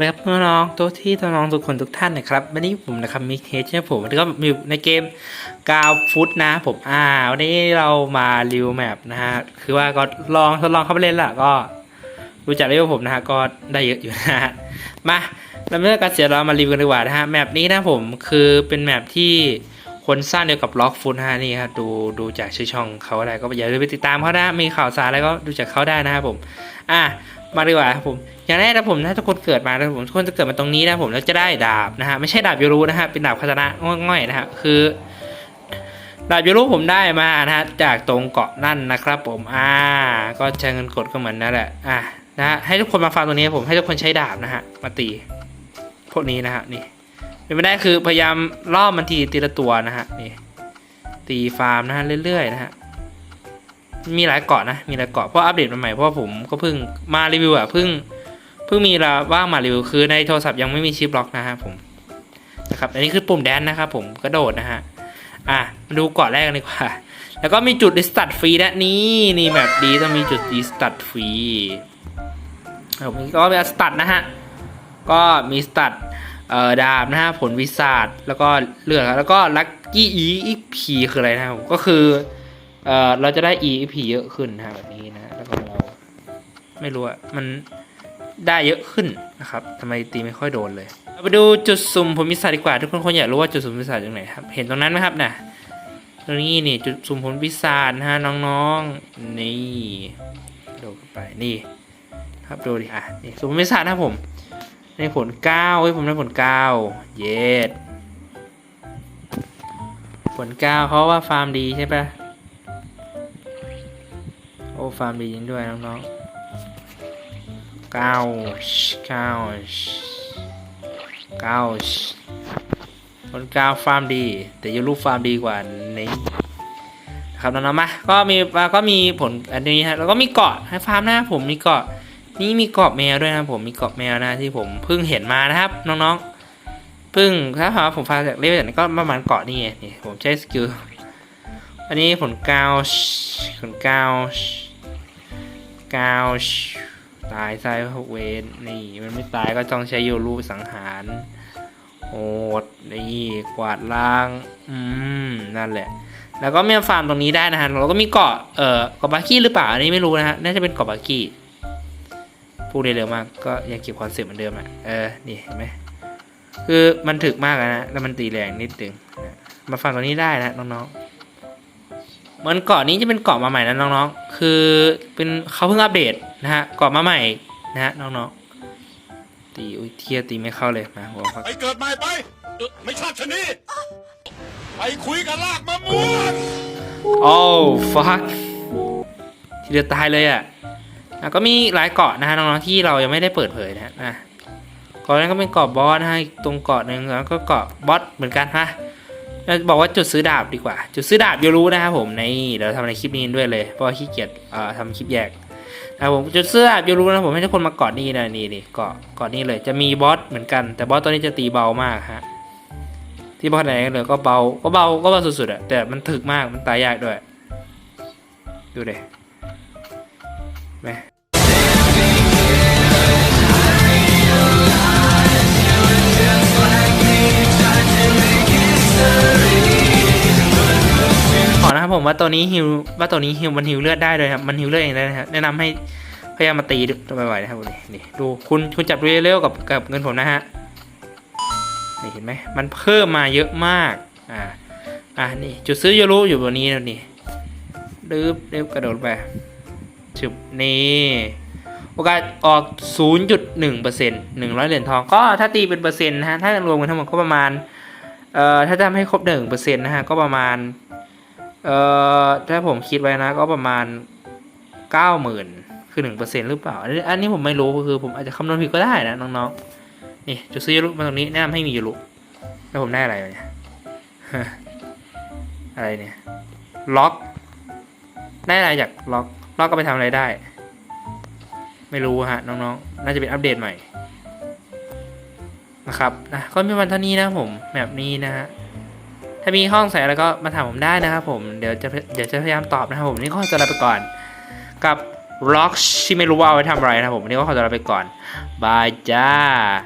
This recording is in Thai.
นะครับน้องๆตัวที่ตัวน้องทุกคนทุกท่านนะครับวันนี้ผมนะครับมิกเฮชผมวันนี้ก็อยู่ในเกมกาวฟุตนะผมอ่าวันนี้เรามารีวิวแมปนะฮะคือว่าก็ลองทดลองเข้าไปเล่นละก็รู้จักรีวิวผมนะฮะก็ได้เยอะอยู่นะฮะมาเราไม่ต้องการเสียเรามารีวิวกันดีกว่านะฮะแมปนี้นะผมคือเป็นแมปที่คนสร้างเดียวกับล็อกฟุตฮะนี่ครับดูดูจากชื่อช่องเขาอะไรก็อย่าลืมไปติดตามเขานะมีข่าวสารอะไรก็ดูจากเขาได้นะครับผม อะ มาดีกว่าครับผมอย่างแรกนะผมถ้าทุกคนเกิดมานะผมทุกคนจะเกิดมาตรงนี้นะผมแล้วจะได้ดาบนะฮะไม่ใช่ดาบยูรูนะฮะเป็นดาบคาตานะง่อยๆนะฮะคือดาบยูรูผมได้มานะฮะจากตรงเกาะนั่นนะครับผมอ่าก็ใช้เงินกดก็เหมือนนั่นแหละอะนะฮะให้ทุกคนมาฟังตรงนี้ผมให้ทุกคนใช้ดาบนะฮะมาตีพวกนี้นะฮะนี่เป็นไปได้คือพยายามล่อมันทีทีละตัวนะฮะนี่ตีฟาร์มนะฮะเรื่อยๆนะฮะ มีหลายเกาะนะ มีหลายเกาะเพราะอัปเดตมาใหม่เพราะผมก็เพิ่งมารีวิวอะเพิ่งเพิ่งมีเวลาว่างมารีวิวคือในโทรศัพท์ยังไม่มีชิปล็อกนะฮะผมนะครับอันนี้คือปุ่มแดนนะครับผมกระโดดนะฮะอะมาดูเกาะแรกกันดีกว่า แล้วก็มีจุดดิสตัดฟรีนะนี่นี่แบบดีต้องมีจุดดิสตัดฟรีผมก็มีสตัดนะฮะก็มีสตัดเอ่อดาบนะฮะผลวิสาดแล้วก็เลือดแล้วก็ลัคกี้อีอีพีคืออะไรนะผมก็คือ เอ่อเราจะได้ EP เยอะขึ้นนะแบบนี้นะแล้วก็เราไม่รู้อะมันได้เยอะขึ้นนะครับทำไมตีไม่ค่อยโดนเลยเราไปดูจุดสุ่มผลวิสัยดีกว่า ทุกคนคงอยากรู้ว่าจุดสุ่มพิสัยอยู่ไหนครับ เห็นตรงนั้นไหมครับนะตรงนี้นี่จุดสุ่มผลวิสัยนะฮะน้องๆนี่ดูไปนี่ ครับดูดิอะนี่สุ่มผลวิสัยนะผมในผลเก้าเฮ้ยผมได้ผลเก้าเย็ดผลเก้าเพราะว่าฟาร์มดีใช่ปะ ฟาร์มดีจริงด้วยน้องๆเก้าเก้าเก้าคนก้าฟาร์มดี แต่ยูรูฟาร์มดีกว่านี้นะครับน้องๆมาก็มีก็มีผลอันนี้ฮะแล้วก็มีเกาะให้ฟาร์มนะผมมีเกาะนี่มีเกาะแมวด้วยนะผมมีเกาะแมวนะที่ผมเพิ่งเห็นมานะครับ น้องๆเพิ่งถ้าหาผมฟังจากเรื่องจากนี้ก็ประมาณเกาะนี่ไงนี่ผมใช้สกิลอันนี้ผลกาวผลกาว กาวตายไซเวนนี่ มันไม่ตายก็ต้องใช้โยรูสังหารโอดนี่กวาดล้าง อืม นั่นแหละ แล้วก็มีฟาร์มตรงนี้ได้นะฮะเราก็มีเกาะเอ่อเกาะบากี้หรือเปล่าอันนี้ไม่รู้นะฮะน่าจะเป็นเกาะบากี้พูดได้เร็วมากก็ยังเก็บคอนเซ็ปต์เหมือนเดิมอะเออนี่เห็นไหมคือมันถึกมากอะนะแล้วมันตีแรงนิดนึงนะมาฟังตรงนี้ได้นะน้องๆ เหมือนเกาะนี้จะเป็นเกาะมาใหม่นะน้องๆ คือเป็นเขาเพิ่งอัปเดตนะฮะเกาะมาใหม่นะฮะน้องๆ ตีอุ้ยเทียตีไม่เข้าเลยมาหัวพักไปเกิดใหม่ไปเออไม่ชอบชะนีไปคุยกับลากมะม่วงโอ้ฟักทีเดียวตายเลยอะแล้วก็มีหลายเกาะนะฮะน้องๆที่เรายังไม่ได้เปิดเผยนะฮะนะเกาะนั้นก็เป็นเกาะบอสนะฮะอีกตรงเกาะหนึ่งแล้วก็เกาะบอสเหมือนกันฮะ เราบอกว่าจุดซื้อดาบดีกว่า จุดซื้อดาบยูรู้นะครับผมในเดี๋ยวทำในคลิปนี้ด้วยเลยเพราะว่าขี้เกียจเอ่อทำคลิปแยกนะผมจุดซื้อดาบยูรู้นะผมให้ทุกคนมาเกาะนี่นะนี่นี่เกาะเกาะนี่เลยจะมีบอสเหมือนกัน แต่บอสตัวนี้จะตีเบามากฮะที่บอสไหนกันเลยก็เบาก็เบาก็เบาสุดๆอะแต่มันถึกมากมันตายยากด้วย ดูเลยไหม นะครับผมว่าตัวนี้ฮิวว่าตัวนี้ฮิวมันฮิวเลือดได้เลยครับมันฮิวเลือดเองได้นะครับแนะนำให้พยายามมาตีบ่อยๆนะครับนี่นี่ดูคุณคุณจับดูเร็วๆกับกับเงินผมนะฮะนี่เห็นไหมมันเพิ่มมาเยอะมากอ่าอ่านี่จุดซื้อยูรู้อยู่บนนี้แล้วนี่ดื้อเรียบกระโดดไปจุบนี่โอกาสออก 0.1%เปอร์เซ็นต์หนึ่งร้อยเหรียญทอง ก็ถ้าตีเป็นเปอร์เซ็นต์นะฮะ ถ้ารวมกันทั้งหมดก็ประมาณ เอ่อ ถ้าทำให้ครบหนึ่งเปอร์เซ็นต์นะฮะ ก็ประมาณ เอ่อถ้าผมคิดไว้นะก็ประมาณเก้าหมื่นคือหนึ่งเปอร์เซ็นหรือเปล่า อันนี้อันนี้ผมไม่รู้คือผมอาจจะคำนวณผิดก็ได้นะน้องๆ นี่จุดซื้อยูรุมาตรงนี้แนะนำให้มียูรุแล้วผมได้อะไรเนี่ยอะไรเนี่ยล็อก ได้อะไรจากล็อกล็อกก็ไปทำอะไรได้ ไม่รู้ฮะน้องๆ น่าจะเป็นอัปเดตใหม่นะครับนะก็มีวันเท่านี้นะผมแบบนี้นะฮะามีห้องใส่แล้วก็มาถามผมได้นะครับผม เดี๋ยวจะเดี๋ยวจะพยายามตอบนะครับผม นี่ก็จะลาไปก่อน กับล็อกที่ไม่รู้ว่าเอาไว้ทำอะไรนะครับผมวันนี้ก็ขอตัวลาไปก่อน บายจ้า